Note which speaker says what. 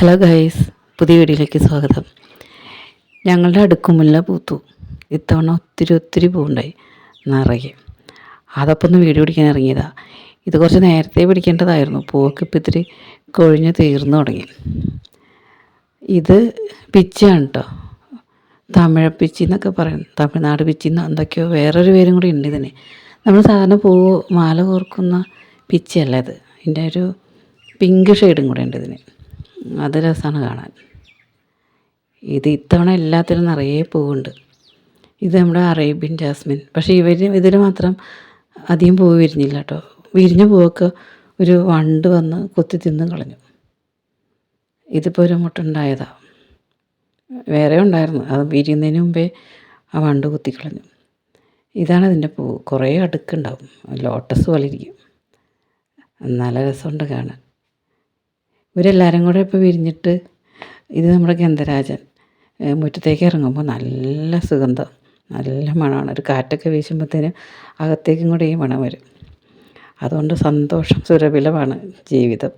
Speaker 1: Hello guys പുതിയ വീഡിയോയിലേക്ക് സ്വാഗതം. ഞങ്ങളുടെ അടുക്കുമുല്ല പൂത്തു ഇത്തവണ ഒത്തിരി ഒത്തിരി പൂവുണ്ടായി നിറയെ. അതപ്പം ഒന്ന് വീഡിയോ പിടിക്കാൻ ഇറങ്ങിയതാ. ഇത് കുറച്ച് നേരത്തെ പിടിക്കേണ്ടതായിരുന്നു. പൂവൊക്കെ ഇപ്പം ഇത്തിരി കൊഴിഞ്ഞ് തീർന്നു തുടങ്ങി. ഇത് പിച്ചാണ് കേട്ടോ തമിഴ് പിച്ചി എന്നൊക്കെ പറയും തമിഴ്നാട് പിച്ചി എന്ന് എന്തൊക്കെയോ വേറൊരു പേരും കൂടി ഉണ്ട് ഇതിന്. നമ്മൾ സാധാരണ പൂവ് മാല കോർക്കുന്ന പിച്ചയല്ല ഇത്. ഇതിന്റെ ഒരു പിങ്ക് ഷെയ്ഡും കൂടെ ഉണ്ട് ഇതിന്. അത് രസമാണ് കാണാൻ. ഇത് ഇത്തവണ എല്ലാത്തിലും നിറയെ പൂവുണ്ട്. ഇത് നമ്മുടെ അറേബ്യൻ ജാസ്മിൻ. പക്ഷേ ഇവർ ഇതിൽ മാത്രം അധികം പൂവ് വിരിഞ്ഞില്ല കേട്ടോ. വിരിഞ്ഞ പൂവൊക്കെ ഒരു വണ്ട് വന്ന് കൊത്തി തിന്ന് കളഞ്ഞു. ഇതിപ്പോൾ ഒരു മുട്ടുണ്ടായതാണ് വേറെ ഉണ്ടായിരുന്നു. അത് വിരിയുന്നതിന് മുമ്പേ ആ വണ്ട് കുത്തിക്കളഞ്ഞു ഇതാണ് അതിന്റെ പൂ. കുറേ അടുക്കുണ്ടാവും. ലോട്ടസ് പോലെ ഇരിക്കും. നല്ല രസമുണ്ട് കാണാൻ. ഇവരെല്ലാവരും കൂടെ ഇപ്പോൾ വിരിഞ്ഞിട്ട് ഇത് നമ്മുടെ ഗന്ധരാജൻ മുറ്റത്തേക്ക് ഇറങ്ങുമ്പോൾ നല്ല സുഗന്ധം നല്ല മണമാണ്. ഒരു കാറ്റൊക്കെ വീശുമ്പോഴത്തേനും അകത്തേക്കും കൂടെ ഈ മണം വരും. അതുകൊണ്ട് സന്തോഷം സുരഭിലമാണ് ജീവിതം.